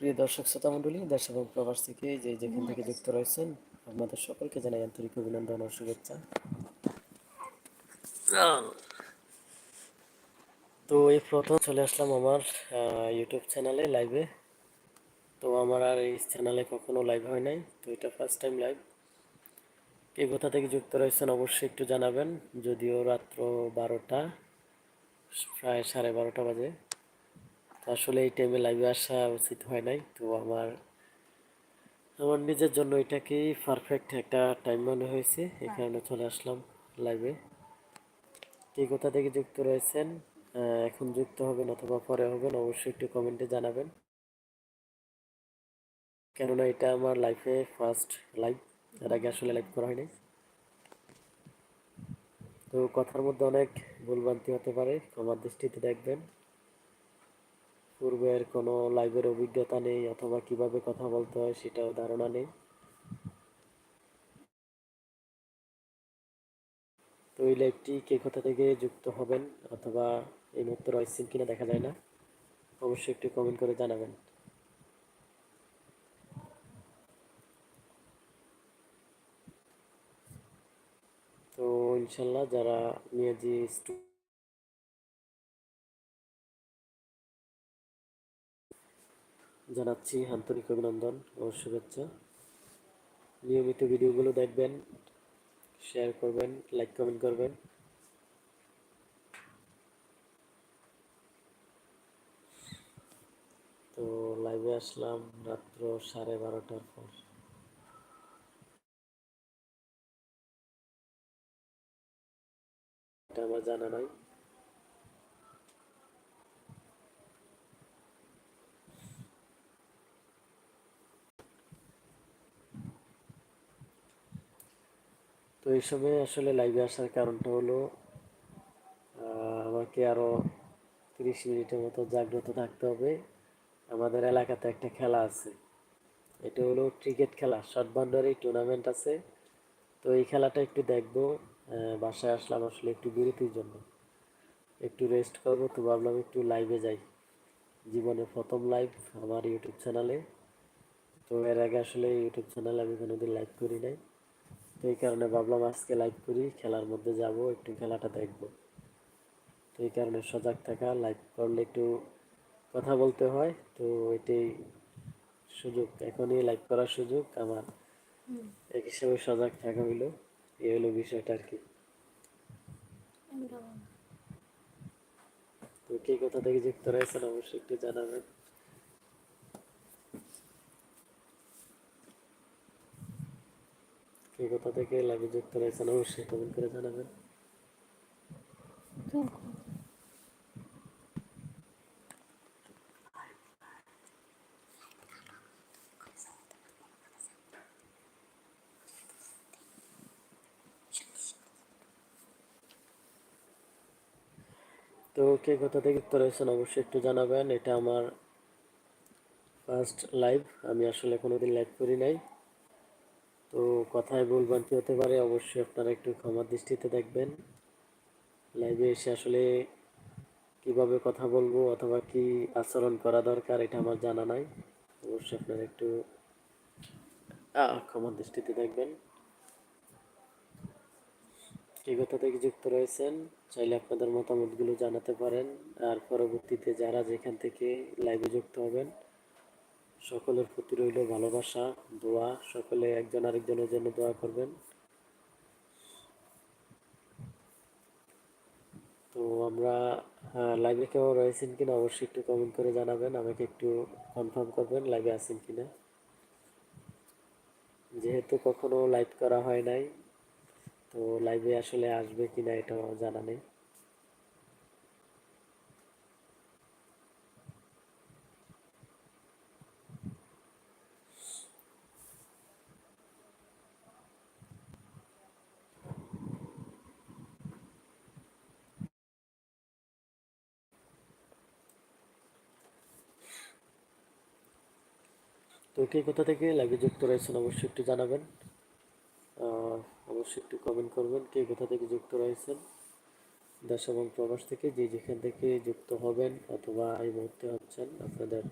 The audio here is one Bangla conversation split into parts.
প্রিয় দর্শক শ্রোতা মণ্ডলী দেশ এবং প্রবাস থেকে যে যেখান থেকে যুক্ত রয়েছেন, আপনাদের সকলকে জানাই আন্তরিক অভিনন্দন ও শুভেচ্ছা। তো এই প্রথম চলে আসলাম আমার ইউটিউব চ্যানেলে লাইভে তো আমার আর এই চ্যানেলে কখনো লাইভ হয় নাই, তো এটা ফার্স্ট টাইম লাইভ কে কোথা থেকে যুক্ত রয়েছেন অবশ্যই একটু জানাবেন, যদিও রাত্র বারোটা। প্রায় সাড়ে বারোটা বাজে। তো আসলে এই টাইমে লাইভে আসা উচিত হয় নাই। তো আমার আমার নিজের জন্য এটাকেই পারফেক্ট একটা টাইম মনে হয়েছে। এই কারণে চলে আসলাম লাইভে কে কোথা থেকে যুক্ত রয়েছেন এখন যুক্ত হবেন অথবা পরে হবেন অবশ্যই একটু কমেন্টে জানাবেন। কেননা এটা আমার লাইফে ফার্স্ট লাইভ এর আগে আসলে লাইভ করা হয়নি। তো কথার মধ্যে অনেক ভুলভ্রান্তি হতে পারে, ক্ষমার দৃষ্টিতে দেখবেন। পূর্বের কোনো লাইভের অভিজ্ঞতা নেই অথবা কীভাবে কথা বলতে হয় সেটাও ধারণা নেই। তো এই লাইভটি কে কোথা থেকে যুক্ত হবেন অথবা এই মুহূর্তে রয়েছেন কিনা দেখা যায় না। অবশ্যই একটু কমেন্ট করে জানাবেন তো ইনশাল্লাহ যারা স্টু- জানাচ্ছি আন্তরিক অভিনন্দন ও শুভেচ্ছা। নিয়মিত ভিডিওগুলো দেখবেন শেয়ার করবেন লাইক কমেন্ট করবেন। তো লাইভে আসলাম রাত্র সাড়ে বারোটার পর। এটা আমার জানা নাই। তো এই সময় আসলে লাইভে আসার কারণটা হলো আমাকে আরও তিরিশ মিনিটের মতো জাগ্রত থাকতে হবে। আমাদের এলাকাতে একটা খেলা আছে। এটা হলো ক্রিকেট খেলা শর্ট বাউন্ডারি টুর্নামেন্ট আছে। তো এই খেলাটা একটু দেখব। বাসায় আসলাম আসলে একটু বিরতির জন্য। একটু রেস্ট করব তো ভাবলাম একটু লাইভে যাই। জীবনে প্রথম লাইভ আমার ইউটিউব চ্যানেলে তো এর আগে আসলে ইউটিউব চ্যানেলে আমি কোনোদিন লাইভ করি নাই। তো এই কারণে ভাবলাম আজকে লাইভ করি খেলার মধ্যে যাব একটু খেলাটা দেখব। তো এই কারণে সজাগ থাকা লাইভ করলে একটু কথা বলতে হয় তো এটাই সুযোগ। এখনই লাইভ করার সুযোগ আমার এক হিসেবে সজাগ থাকা হইল। এই হলো বিষয়টা আর কি। তো কে কোথা থেকে যুক্ত রয়েছেন অবশ্যই একটু জানাবেন। কে কোথা থেকে লাইভে যুক্ত রয়েছেন অবশ্যই কমেন্ট করে জানাবেন। তো কে কোথা থেকে যুক্ত রয়েছেন অবশ্যই একটু জানাবেন। এটা আমার ফার্স্ট লাইভ আমি আসলে কোনোদিন লাইভ করি নাই। তো কথায় ভুলভ্রান্তি হতে পারে, অবশ্যই আপনারা একটু ক্ষমার দৃষ্টিতে দেখবেন। লাইভে এসে আসলে কীভাবে কথা বলব অথবা কি আচরণ করা দরকার, এটা আমার জানা নাই। অবশ্যই আপনারা একটু ক্ষমার দৃষ্টিতে দেখবেন। কে কোথা থেকে যুক্ত রয়েছেন? চাইলে আপনাদের মতামতগুলো জানাতে পারেন আর পরবর্তীতে যারা যেখান থেকে লাইভে যুক্ত হবেন, সকলের প্রতি রইল ভালোবাসা, দোয়া, সকলে একজন আরেকজনের জন্য দোয়া করবেন। তো আমরা লাইভে কেউ রয়েছেন কিনা অবশ্যই একটু কমেন্ট করে জানাবেন, আমাকে একটু কনফার্ম করবেন লাইভে আছেন কিনা। যেহেতু কখনো লাইভ করা হয় নাই তো লাইভে আসলে আসবে কিনা এটাও জানা নেই। তো কে কোথা থেকে লাইভে যুক্ত রয়েছেন অবশ্যই একটু জানাবেন। অবশ্যই একটু কমেন্ট করবেন কে কোথা থেকে যুক্ত রয়েছেন। দেশ এবং প্রবাস থেকে যে যেখান থেকে যুক্ত হবেন অথবা এই মুহূর্তে হচ্ছেন, আপনাদের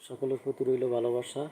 সকলের প্রতি রইল ভালোবাসা।